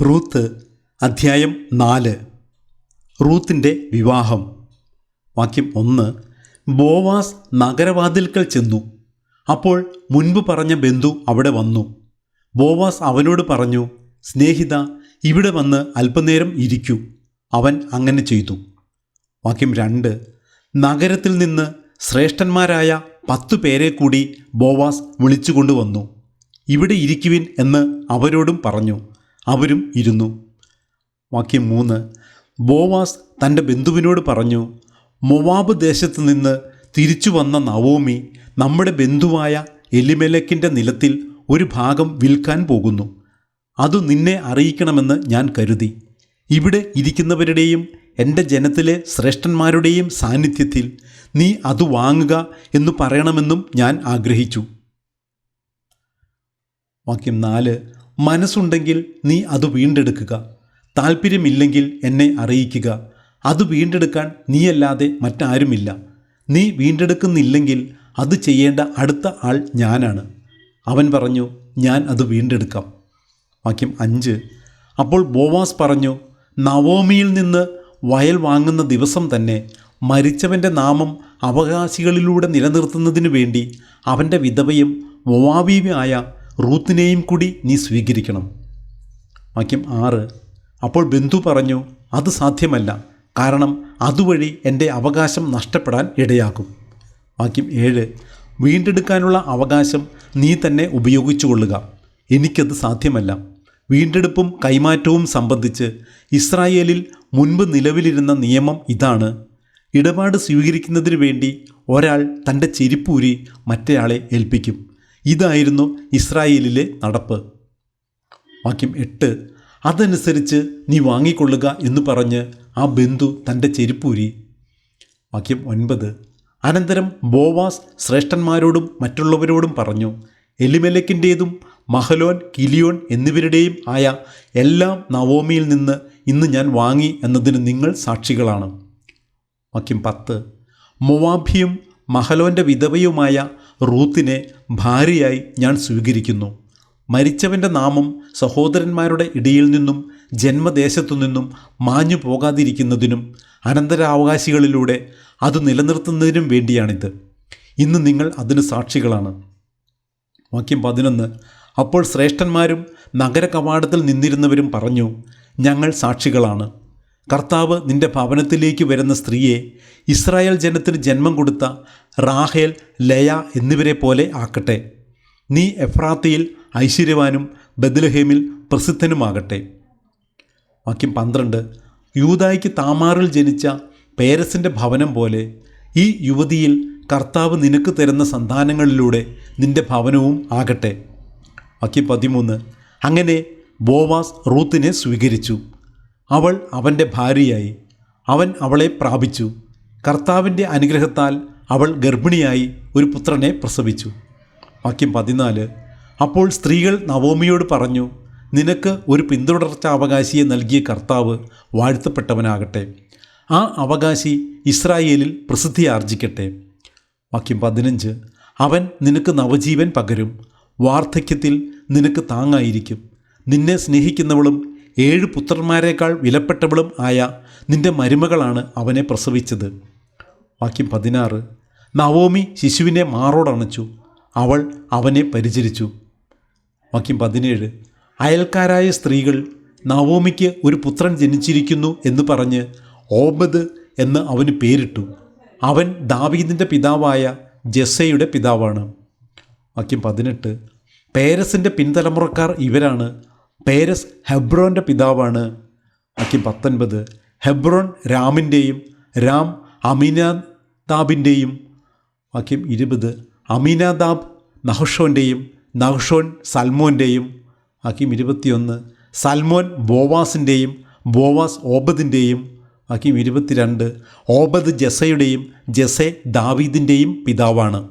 Ruth അധ്യായം നാല്. റൂത്തിന്റെ വിവാഹം. വാക്യം ഒന്ന്. ബോവാസ് നഗരവാതിൽക്കൽ ചെന്നു. അപ്പോൾ മുൻപ് പറഞ്ഞ ബന്ധു അവിടെ വന്നു. ബോവാസ് അവനോട് പറഞ്ഞു സ്നേഹിത ഇവിടെ വന്ന് അല്പനേരം ഇരിക്കൂ. അവൻ അങ്ങനെ ചെയ്തു. വാക്യം രണ്ട്. നഗരത്തിൽ നിന്ന് ശ്രേഷ്ഠന്മാരായ പത്തു പേരെ കൂടി ബോവാസ് വിളിച്ചുകൊണ്ടുവന്നു ഇവിടെ ഇരിക്കുവിൻ എന്ന് അവരോടും പറഞ്ഞു. അവരും ഇരുന്നു. വാക്യം മൂന്ന്. ബോവാസ് തന്റെ ബന്ധുവിനോട് പറഞ്ഞു മൊവാബ് ദേശത്ത് നിന്ന് തിരിച്ചു വന്ന നവോമി നമ്മുടെ ബന്ധുവായ എലിമെലക്കിന്റെ നിലത്തിൽ ഒരു ഭാഗം വിൽക്കാൻ പോകുന്നു. അത് നിന്നെ അറിയിക്കണമെന്ന് ഞാൻ കരുതി. ഇവിടെ ഇരിക്കുന്നവരുടെയും എന്റെ ജനത്തിലെ ശ്രേഷ്ഠന്മാരുടെയും സാന്നിധ്യത്തിൽ നീ അത് വാങ്ങുക എന്ന് പറയണമെന്നും ഞാൻ ആഗ്രഹിച്ചു. വാക്യം നാല്. മനസ്സുണ്ടെങ്കിൽ നീ അത് വീണ്ടെടുക്കുക. താല്പര്യമില്ലെങ്കിൽ എന്നെ അറിയിക്കുക. അത് വീണ്ടെടുക്കാൻ നീയല്ലാതെ മറ്റാരുമില്ല. നീ വീണ്ടെടുക്കുന്നില്ലെങ്കിൽ അത് ചെയ്യേണ്ട അടുത്ത ആൾ ഞാനാണ്. അവൻ പറഞ്ഞു ഞാൻ അത് വീണ്ടെടുക്കാം. വാക്യം അഞ്ച്. അപ്പോൾ ബോവാസ് പറഞ്ഞു നവോമിയിൽ നിന്ന് വയൽ വാങ്ങുന്ന ദിവസം തന്നെ മരിച്ചവന്റെ നാമം അവകാശികളിലൂടെ നിലനിർത്തുന്നതിനു വേണ്ടി അവന്റെ വിധവയും മൊവാബിയുമായ റൂത്തിനെയും കൂടി നീ സ്വീകരിക്കണം. വാക്യം ആറ്. അപ്പോൾ ബന്ധു പറഞ്ഞു അത് സാധ്യമല്ല. കാരണം അതുവഴി എന്റെ അവകാശം നഷ്ടപ്പെടാൻ ഇടയാക്കും. വാക്യം ഏഴ്. വീണ്ടെടുക്കാനുള്ള അവകാശം നീ തന്നെ ഉപയോഗിച്ചു കൊള്ളുക എനിക്കത് സാധ്യമല്ല. വീണ്ടെടുപ്പും കൈമാറ്റവും സംബന്ധിച്ച് ഇസ്രായേലിൽ മുൻപ് നിലവിലിരുന്ന നിയമം ഇതാണ്. ഇടപാട് സ്വീകരിക്കുന്നതിന് വേണ്ടി ഒരാൾ തന്റെ ചെരിപ്പൂരി മറ്റേയാളെ ഏൽപ്പിക്കും. ഇതായിരുന്നു ഇസ്രായേലിലെ നടപ്പ്. വാക്യം എട്ട് അതനുസരിച്ച് നീ വാങ്ങിക്കൊള്ളുക എന്ന് പറഞ്ഞ് ആ ബന്ധു തന്റെ ചെരുപ്പൂരി. വാക്യം ഒൻപത് അനന്തരം ബോവാസ് ശ്രേഷ്ഠന്മാരോടും മറ്റുള്ളവരോടും പറഞ്ഞു എലിമലക്കിന്റേതും മഹലോൻ കിലിയോൻ എന്നിവരുടെയും ആയ എല്ലാം നവോമിയിൽ നിന്ന് ഇന്ന് ഞാൻ വാങ്ങി എന്നതിന് നിങ്ങൾ സാക്ഷികളാണ്. വാക്യം പത്ത് മൊവാഭിയും മഹലോന്റെ വിധവയുമായ റൂത്തിനെ ഭാര്യയായി ഞാൻ സ്വീകരിക്കുന്നു. മരിച്ചവന്റെ നാമം സഹോദരന്മാരുടെ ഇടയിൽ നിന്നും ജന്മദേശത്തു നിന്നും മാഞ്ഞു പോകാതിരിക്കുന്നതിനും അനന്തരാവകാശികളിലൂടെ അത് നിലനിർത്തുന്നതിനും വേണ്ടിയാണിത്. ഇന്ന് നിങ്ങൾ അതിന് സാക്ഷികളാണ്. വാക്യം പതിനൊന്ന്. അപ്പോൾ ശ്രേഷ്ഠന്മാരും നഗര കവാടത്തിൽ നിന്നിരുന്നവരും പറഞ്ഞു ഞങ്ങൾ സാക്ഷികളാണ്. കർത്താവ് നിന്റെ ഭവനത്തിലേക്ക് വരുന്ന സ്ത്രീയെ ഇസ്രായേൽ ജനത്തിന് ജന്മം കൊടുത്ത റാഹേൽ ലയ എന്നിവരെ പോലെ ആക്കട്ടെ. നീ എഫ്രാത്തിയിൽ ഐശ്വര്യവാനും ബദ്ലഹേമിൽ പ്രസിദ്ധനുമാകട്ടെ. വാക്യം പന്ത്രണ്ട്. യൂതായ്ക്ക് താമാറിൽ ജനിച്ച പേരസിന്റെ ഭവനം പോലെ ഈ യുവതിയിൽ കർത്താവ് നിനക്ക് തരുന്ന സന്താനങ്ങളിലൂടെ നിന്റെ ഭവനവും ആകട്ടെ. വാക്യം പതിമൂന്ന്. അങ്ങനെ ബോവാസ് റൂത്തിനെ സ്വീകരിച്ചു. അവൾ അവന്റെ ഭാര്യയായി. അവൻ അവളെ പ്രാപിച്ചു. കർത്താവിന്റെ അനുഗ്രഹത്താൽ അവൾ ഗർഭിണിയായി ഒരു പുത്രനെ പ്രസവിച്ചു. വാക്യം പതിനാല്. അപ്പോൾ സ്ത്രീകൾ നവോമിയോട് പറഞ്ഞു നിനക്ക് ഒരു പിന്തുടർച്ച അവകാശിയെ നൽകിയ കർത്താവ് വാഴ്ത്തപ്പെട്ടവനാകട്ടെ. ആ അവകാശി ഇസ്രായേലിൽ പ്രസിദ്ധി ആർജിക്കട്ടെ. വാക്യം പതിനഞ്ച്. അവൻ നിനക്ക് നവജീവൻ പകരും. വാർദ്ധക്യത്തിൽ നിനക്ക് താങ്ങായിരിക്കും. നിന്നെ സ്നേഹിക്കുന്നവളും ഏഴ് പുത്രന്മാരെക്കാൾ വിലപ്പെട്ടവളും ആയ നിന്റെ മരുമകളാണ് അവനെ പ്രസവിച്ചത്. വാക്യം പതിനാറ്. നവോമി ശിശുവിനെ മാറോടണച്ചു അവൾ അവനെ പരിചരിച്ചു. വാക്യം പതിനേഴ്. അയൽക്കാരായ സ്ത്രീകൾ നവോമിക്ക് ഒരു പുത്രൻ ജനിച്ചിരിക്കുന്നു എന്ന് പറഞ്ഞ് ഓബദ് എന്ന് അവന് പേരിട്ടു. അവൻ ദാവീദിന്റെ പിതാവായ ജസ്സയുടെ പിതാവാണ്. വാക്യം പതിനെട്ട്. പേരസിന്റെ പിൻതലമുറക്കാർ ഇവരാണ് പേരസ് ഹെബ്രോന്റെ പിതാവാണ് വാക്യം പത്തൊൻപത്. ഹെബ്രോൻ രാമിന്റെയും രാം അമിനാദാബിന്റെയും വാക്യം ഇരുപത്. അമിനാദാബ് നഹഷോന്റെയും നഹഷോൻ സൽമോന്റെയും വാക്യം ഇരുപത്തിയൊന്ന്. സൽമോൻ ബോവാസിന്റെയും ബോവാസ് ഓബദിന്റെയും വാക്യം ഇരുപത്തിരണ്ട്. ഓബദ് ജസയുടെയും ജസെ ദാവീദിന്റെയും പിതാവാണ്.